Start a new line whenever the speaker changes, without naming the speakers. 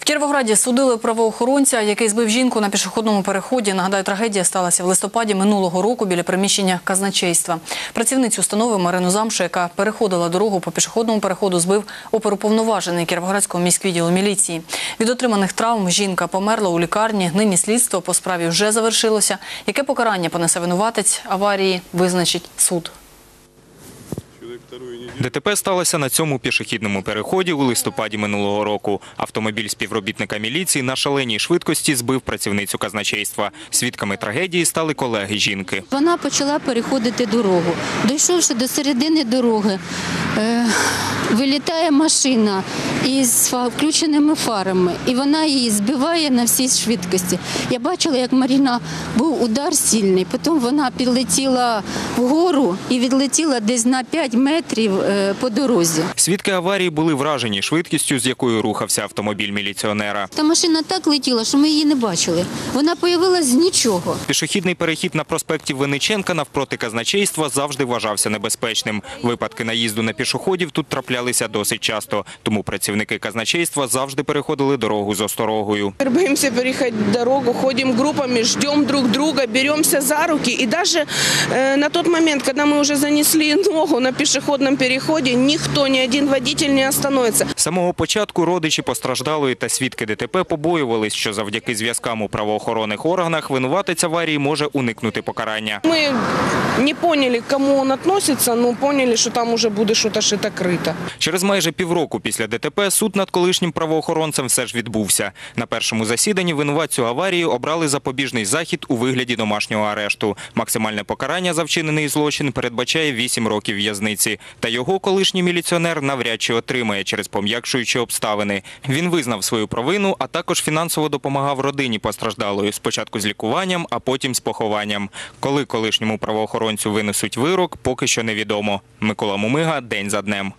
В Кіровограді судили правоохоронця, який збив жінку на пішохідному переході. Нагадаю, трагедія сталася в листопаді минулого року біля приміщення казначейства. Працівницю установи Марину Замшу, яка переходила дорогу по пішохідному переходу, збив оперуповноважений Кіровоградського міськвідділу міліції. Від отриманих травм жінка померла у лікарні. Нині слідство по справі вже завершилося. Яке покарання понесе винуватець аварії, визначить суд.
ДТП сталося на цьому пішохідному переході у листопаді минулого року. Автомобіль співробітника міліції на шаленій швидкості збив працівницю казначейства. Свідками трагедії стали колеги жінки.
Вона почала переходити дорогу. Дійшовши до середини дороги, е, вилітає машина із включеними фарами, і вона її збиває на всій швидкості. Я бачила, як Маріна був удар сильний, потім вона підлетіла вгору і відлетіла десь на 5 метрів е, по дорозі.
Свідки аварії були вражені швидкістю, з якою рухався автомобіль міліціонера.
Та машина так летіла, що ми її не бачили. Вона появилась з нічого.
Пішохідний перехід на проспекті Винниченка навпроти казначейства завжди вважався небезпечним. Випадки наїзду на пішоходів тут траплялися досить часто, тому працівники казначейства завжди переходили дорогу з осторогою.
Теперь боимся переходить дорогу, ходим группами, ждем друг друга, беремся за руки. И даже э, на тот момент, когда мы уже занесли ногу на пешеходном переходе, никто, ни один водитель не остановится.
З самого початку родичі постраждалої та свідки ДТП побоювались, що завдяки зв'язкам у правоохоронних органах винуватець аварії може уникнути покарання.
Мы не поняли, кому он относится, но поняли, что там уже будет что-то шито-крыто.
Через майже півроку після ДТП суд над колишнім правоохоронцем все ж відбувся. На першому засіданні винуватцю аварії обрали запобіжний захід у вигляді домашнього арешту. Максимальне покарання за вчинений злочин передбачає 8 років в'язниці. Та його колишній міліціонер навряд чи отримає через пом'якшуючі обставини. Він визнав свою провину, а також фінансово допомагав родині постраждалої. Спочатку з лікуванням, а потім з похованням. Коли колишньому правоохоронцю винесуть вирок, поки що невідомо. Микола Мумига день за днем.